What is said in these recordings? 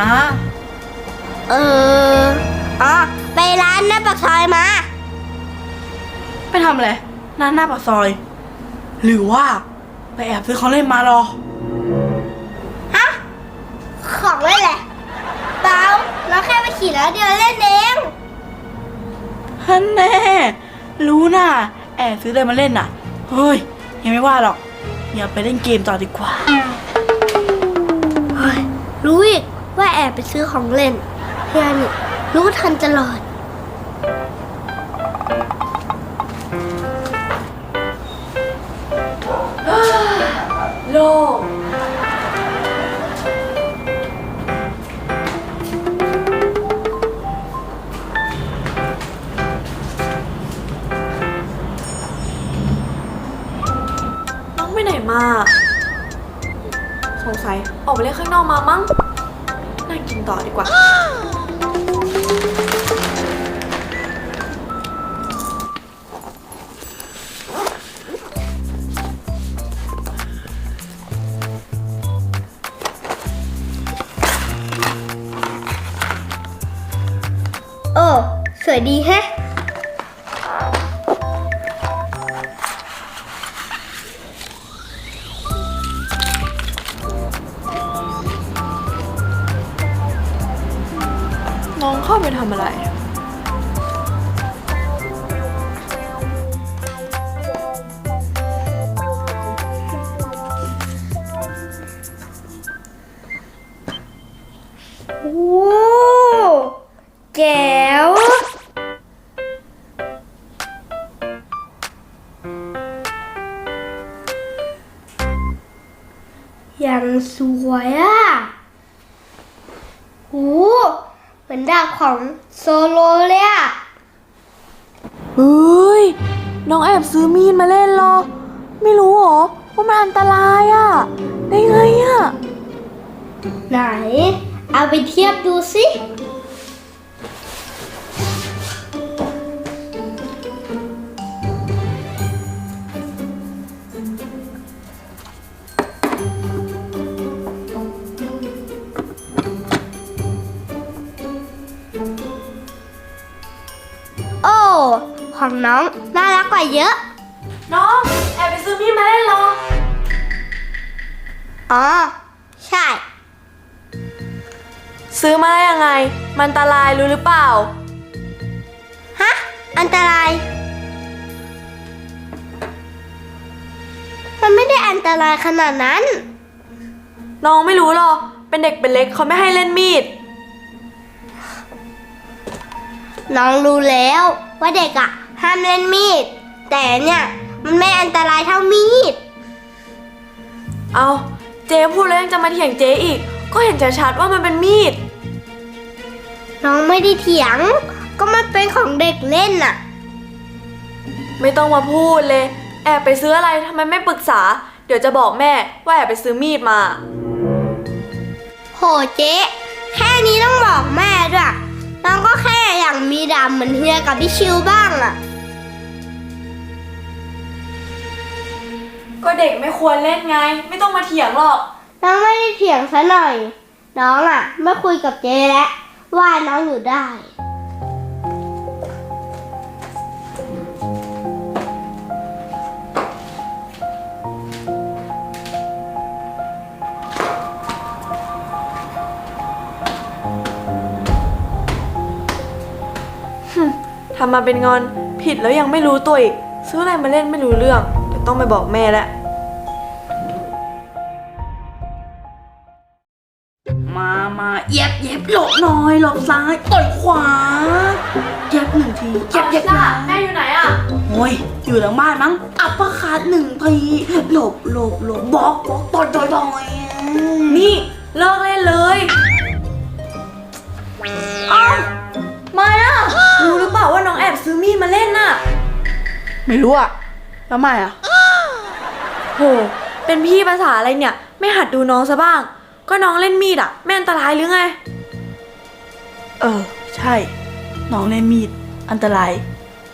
มา เอออ๋อไปร้านหน้าปากซอยมา ไปทำอะไรหน้าหน้าปากซอย หรือว่า ไปแอบซื้อของเล่นมาหรอ ฮะ ของเล่นแหละเปล่าเราแค่ไปขี่แล้วเดียวเล่นเองฮันแน่ รู้น่ะ แอบซื้ออะไรมาเล่นน่ะ เฮ้ย ยังไม่ว่าหรอก อย่าไปเล่นเกมต่อดีกว่า เฮ้ย รู้อีก ว่าแอบไปซื้อของเล่นเฮียนี่รู้ทันตลอด โลก น้องไปไหนมา สงสัย ออกไปเล่นข้างนอกมามั้ง นั่งกิ น้องเข้าไปทำอะไรโมือนดาบของโซโลเลยอะเฮ้ย น้องแอบซื้อมีดมาเล่นเหรอ ไม่รู้หรอว่ามันอันตรายอะ่ะได้ไงอะ่ะไหน เอาไปเทียบดูสิ ของน้องน่ารักกว่าเยอะ น้อง แอบไปซื้อมีดมาเล่นเหรอ อ๋อ ใช่ ซื้อมาได้ยังไง มันอันตรายรู้หรือเปล่า ฮะ อันตราย มันไม่ได้อันตรายขนาดนั้น น้องไม่รู้หรอ เป็นเด็กเป็นเล็กเขาไม่ให้เล่นมีด น้องรู้แล้วว่าเด็กอะ ห้ามเล่นมีด แต่เนี่ย มันไม่อันตรายเท่ามีด เอาเจ๊พูดแล้วยังจะมาเถียงเจ๊อีก ก็เห็นชัดๆว่ามันเป็นมีด น้องไม่ได้เถียง ก็มันเป็นของเด็กเล่นน่ะ ไม่ต้องมาพูดเลย แอบไปซื้ออะไรทำไมไม่ปรึกษา เดี๋ยวจะบอกแม่ว่าแอบไปซื้อมีดมา โหเจ๊แค่นี้ต้องบอกแม่ด้วย น้องก็แค่อยากมีดำเหมือนเฮียกับพี่ชิวบ้างอะ ก็เด็กไม่ควรเล่นไง ไม่ต้องมาเถียงหรอก น้องไม่ได้เถียงซะหน่อย น้องอะไม่คุยกับเจ๊แล้วว่าน้องอยู่ได้ ทำมาเป็นงอน ผิดแล้วยังไม่รู้ตัวอีก ซื้ออะไรมาเล่นไม่รู้เรื่องเดี๋ยว ต้องไปบอกแม่แล้วมามาเย็บเย็บหลบหน่อยหลบซ้ายต่อยขวาเย็บหนึ่งทีเย็บเย็บนะแม่อยู่ไหนอะโอ้ยอยู่หลังบ้านมั้งอัปเปอร์คัดหนึ่งทีหลบหลบหลบบล็อกบล็อกต่อยต่อยต่อยนี่เลิกเล่นเลยเอ้าไม่อะรู้หรือเปล่าว่าน้องแอบซื้อมีดมาเล่นน่ะ ไม่รู้อะแล้วไม่อะ โห เป็นพี่ภาษาอะไรเนี่ย ไม่หัดดูน้องซะบ้าง ก็น้องเล่นมีดอะแม่อันตรายหรือไง เออ ใช่ น้องเล่นมีด อันตราย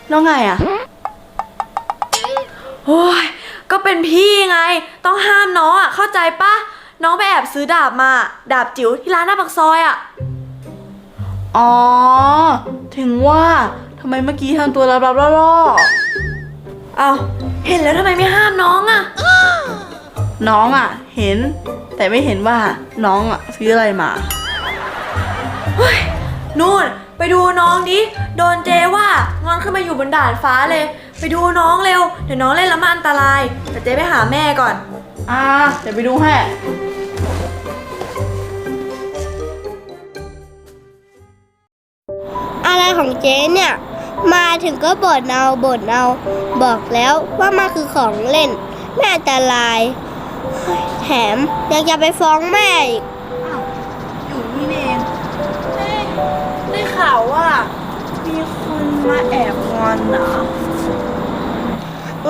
แล้วไงอะโอ้ยก็เป็นพี่ไง ต้องห้ามน้องอะเข้าใจปะน้องไปแอบซื้อดาบมา ดาบจิ๋วที่ร้านหน้าปากซอยอะอ๋อ ถึงว่าทำไมเมื่อกี้ทำตัวลับๆล่อ เอาเห็นแล้วทำไมไม่ห้ามน้องอะๆน้องอะ เห็น แต่ไม่เห็นว่าน้องอะซื้ออะไรมานู่นไปดูน้องดิโดนเจว่างอนขึ้นมาอยู่บนดาดฟ้าเลย ไปดูน้องเร็วเดี๋ยวน้องเล่นแล้วมันอันตรายแต่เจไปหาแม่ก่อน อ่าเดี๋ยวไปดูให้อะไรของเจ๊เนี่ย มาถึงก็บ่นเอาบ่นเอา บอกแล้วว่ามันคือของเล่นแม่อันตรายเฮ้ยแถมยังจะไปฟ้องแม่อีกอยู่นี่เองเอ๊ะได้ข่าวว่า มีคนมาแอบงอนเหรอ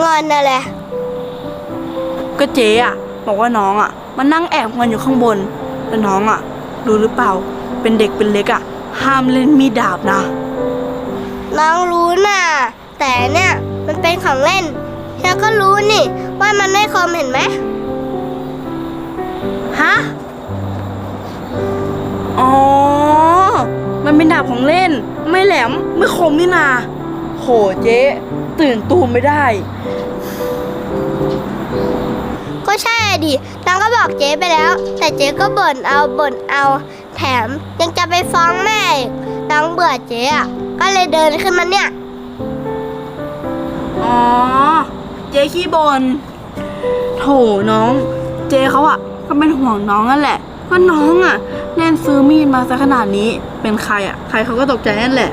งอนอะไรก็เจ๊อะบอกว่าน้องอะมานั่งแอบงอนอยู่ข้างบนแล้วน้องอะรู้หรือเปล่า เป็นเด็กเป็นเล็กอะห้ามเล่นมีดดาบนะ น้องรู้น่ะ แต่เนี่ยมันเป็นของเล่นเธอก็รู้นี่ ว่ามันไม่คมเห็นไหมฮะ อ๋อ มันเป็นดาบของเล่น ไม่แหลม ไม่คมนี่นา โหเจ๊ตื่นตูมไม่ได้ ก็ใช่อะดิน้องก็บอกเจ๊ไปแล้ว แต่เจ๊ก็บ่นเอาบ่นเอา แถมยังจะไปฟ้องแม่อีกน้องเบื่อเจ๊อะ ก็เลยเดินขึ้นมาเนี่ย อ๋อ เจ๊ขี้บน โถน้อง เจ๊เขาอะก็เป็นห่วงน้องนั่นแหละก็น้องอะเล่นซื้อมีดมาซะขนาดนี้ เป็นใครอะใครเขาก็ตกใจนั่นแหละ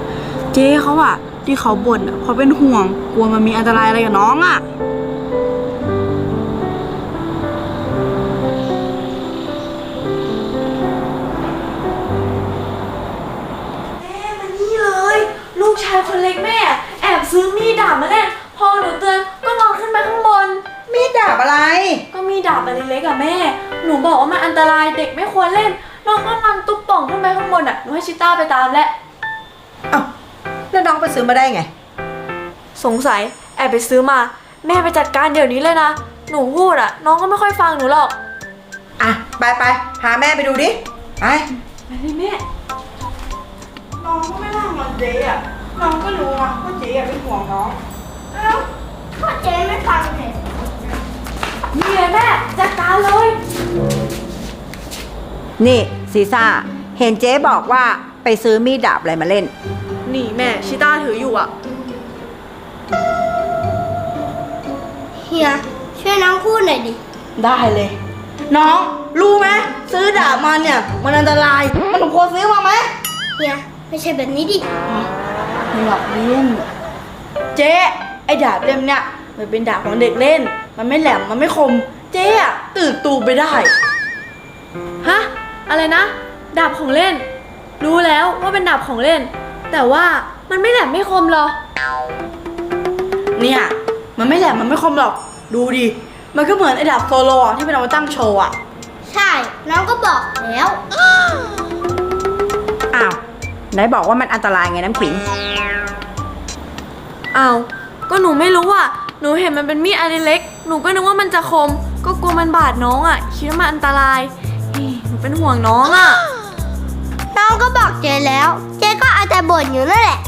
เจ๊เขาอะที่เขาบ่นอะเพราะเป็นห่วง กลัวมันมีอันตรายอะไรกับน้องอะ ลูกชายคนเล็กแม่ แอบซื้อมีดดาบมาเล่นพอหนูเตือนก็งอนขึ้นมาข้างบน มีดดาบอะไร ก็มีดาบอันเล็กๆอะแม่ หนูบอกว่ามันอันตรายเด็กไม่ควรเล่นน้องก็งอนตุ๊บป่องขึ้นไปข้างบนอะหนูให้ชิต้าไปตามแล้วเอ้าแล้วน้องไปซื้อมาได้ไง สงสัยแอบไปซื้อมา แม่ไปจัดการเดี๋ยวนี้เลยนะ หนูพูดอะน้องก็ไม่ค่อยฟังหนูหรอกอะไปไปพาแม่ไปดูดิ ไป ไปเลยแม่ น้องก็ไม่น่างอนเจ๊อะ น้องก็รู้อะว่าเจ๊อะเป็นห่วงน้อง เอ้าก็เจ๊ไม่ฟังเลยนี่เลยแม่จัดการเลย นี่ซีซ่า เห็นเจ๊บอกว่าไปซื้อมีดดาบอะไรมาเล่น นี่แม่ชิต้าถืออยู่อะเฮียช่วยน้องพูดหน่อยดิ ได้เลย น้องรู้ไหมซื้อดาบมาเนี่ย มันอันตราย มันสมควรซื้อมาไหมเฮียไม่ใช่แบบนี้ดิ ไม่หลอกเล่นเจ๊ไอ้ดาบเล่มเนี่ยมันเป็นดาบของเด็กเล่น มันไม่แหลมมันไม่คม เจ๊อะตื่นตูมไปได้ ฮะ อะไรนะ ดาบของเล่น รู้แล้วว่าเป็นดาบของเล่น แต่ว่ามันไม่แหลมไม่คมหรอ เนี่ย มันไม่แหลมมันไม่คมหรอก ดูดิ มันก็เหมือนไอ้ดาบโซโลอะที่เป็นเอามาตั้งโชว์อะใช่ น้องก็บอกแล้ว อ้าว ไหนบอกว่ามันอันตรายไงน้ำขิงอ้าวก็หนูไม่รู้อะ หนูเห็นมันเป็นมีดอันเล็ก หนูก็นึกว่ามันจะคม ก็กลัวมันบาดน้องอะ คิดว่ามันอันตรายนี่หนูเป็นห่วงน้องอะ น้องก็บอกเจ๊แล้ว เจ๊ก็เอาแต่บ่นอยู่นั่นแหละ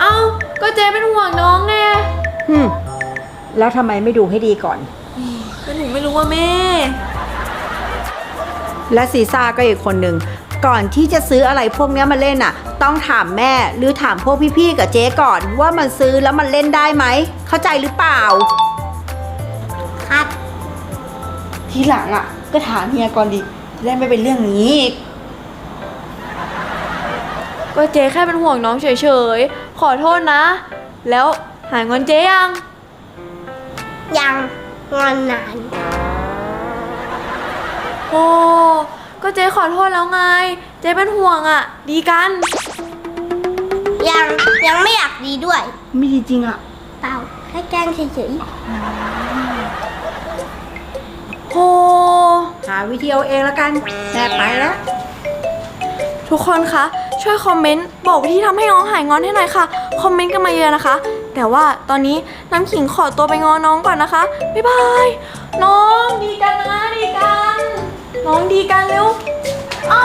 เอ้า ก็เจ๊เป็นห่วงน้องไงฮึมแล้วทำไมไม่ดูให้ดีก่อน ก็หนูไม่รู้ว่าแม่ และซีซ่าก็อีกคนหนึ่ง ก่อนที่จะซื้ออะไรพวกเนี้ยมาเล่นอะ ต้องถามแม่หรือถามพวกพี่ๆกับเจ๊ก่อนว่ามันซื้อแล้วมันเล่นได้ไหม เข้าใจหรือเปล่า ครับ ทีหลังอะก็ถามเฮียก่อนดิจะได้ไม่เป็นเรื่องนี้อีกก็เจ๊แค่เป็นห่วงน้องเฉยๆ ขอโทษนะ แล้วหายงอนเจ๊ยัง ยังงอนนาน โอ้ ก็เจ๊ขอโทษแล้วไง เจ๊เป็นห่วงอะดีกัน ยังยังไม่อยากดีด้วย ไม่ดีจริงอะเปล่าแค่แกล้งเฉยๆโอ้หาวิธีเอาเองแล้วกันแม่ไปแล้ว ทุกคนคะ ช่วยคอมเมนต์ บอกวิธีทำให้น้องหายงอนให้หน่อยค่ะ คอมเมนต์กันมาเยอะนะคะ แต่ว่าตอนนี้น้ำขิงขอตัวไปงอน้องก่อนนะคะ บ๊ายบาย น้องดีกันนะดีกัน น้องดีกันเร็ว เอ้า